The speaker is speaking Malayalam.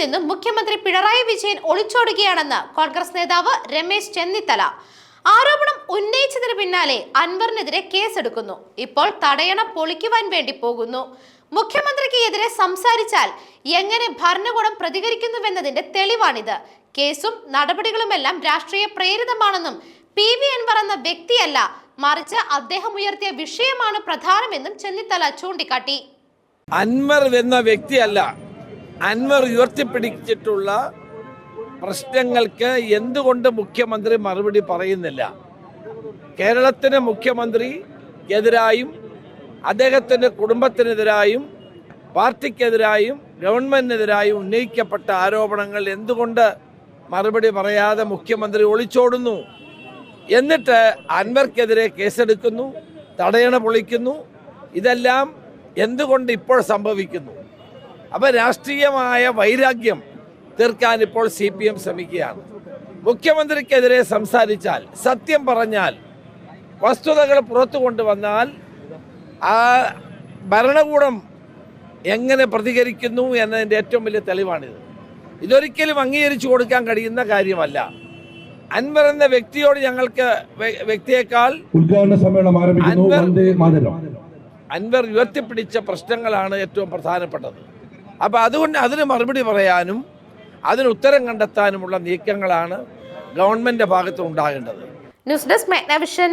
നിന്നും മുഖ്യമന്ത്രി പിണറായി വിജയൻ ഒളിച്ചോടുകയാണെന്ന് കോൺഗ്രസ് നേതാവ് രമേശ് ചെന്നിത്തല. ആരോപണം ഉന്നയിച്ചതിന് പിന്നാലെ അൻവറിനെതിരെ കേസെടുക്കുന്നു. ഇപ്പോൾ തടയണ പൊളിക്കുവാൻ വേണ്ടി പോകുന്നു. മുഖ്യമന്ത്രിക്ക് എതിരെ സംസാരിച്ചാൽ എങ്ങനെ ഭരണകൂടം പ്രതികരിക്കുന്നുവെന്നതിന്റെ തെളിവാണിത്. കേസും നടപടികളുമെല്ലാം രാഷ്ട്രീയ പ്രേരിതമാണെന്നും പി വി അൻവർ എന്ന വ്യക്തിയല്ല മറിച്ച് അദ്ദേഹം ഉയർത്തിയ വിഷയമാണ് പ്രധാനമെന്നും ചെന്നിത്തല ചൂണ്ടിക്കാട്ടി. അൻവർ എന്ന വ്യക്തിയല്ല അൻവർ ഉയർത്തിപ്പിടിച്ചിട്ടുള്ള പ്രശ്നങ്ങൾക്ക് എന്തുകൊണ്ട് മുഖ്യമന്ത്രി മറുപടി പറയുന്നില്ല? കേരളത്തിന് മുഖ്യമന്ത്രി എതിരായും അദ്ദേഹത്തിന്റെ കുടുംബത്തിനെതിരായും പാർട്ടിക്കെതിരായും ഗവൺമെന്റിനെതിരായും ഉന്നയിക്കപ്പെട്ട ആരോപണങ്ങൾ എന്തുകൊണ്ട് മറുപടി പറയാതെ മുഖ്യമന്ത്രി ഒളിച്ചോടുന്നു? എന്നിട്ട് അൻവർക്കെതിരെ കേസെടുക്കുന്നു തടയണ പൊളിക്കുന്നു. ഇതെല്ലാം എന്തുകൊണ്ട് ഇപ്പോൾ സംഭവിക്കുന്നു? അപ്പോൾ രാഷ്ട്രീയമായ വൈരാഗ്യം തീർക്കാൻ ഇപ്പോൾ സി പി എം ശ്രമിക്കുകയാണ്. മുഖ്യമന്ത്രിക്കെതിരെ സംസാരിച്ചാൽ സത്യം പറഞ്ഞാൽ വസ്തുതകൾ പുറത്തു കൊണ്ടുവന്നാൽ ആ ഭരണകൂടം എങ്ങനെ പ്രതികരിക്കുന്നു എന്നതിന്റെ ഏറ്റവും വലിയ തെളിവാണിത്. ഇതൊരിക്കലും അംഗീകരിച്ചു കൊടുക്കാൻ കഴിയുന്ന കാര്യമല്ല. അൻവർ എന്ന വ്യക്തിയോട് ഞങ്ങൾക്ക് വ്യക്തിയേക്കാൾ അൻവർ- അൻവർ ഉയർത്തിപ്പിടിച്ച പ്രശ്നങ്ങളാണ് ഏറ്റവും പ്രധാനപ്പെട്ടത്. അപ്പോൾ അതുകൊണ്ട് അതിന് മറുപടി പറയാനും അതിന് ഉത്തരം കണ്ടെത്താനുമുള്ള നീക്കങ്ങളാണ് ഗവൺമെന്റ് ഭാഗത്ത് ഉണ്ടാകേണ്ടത്. News desk മെഗ്നവിഷൻ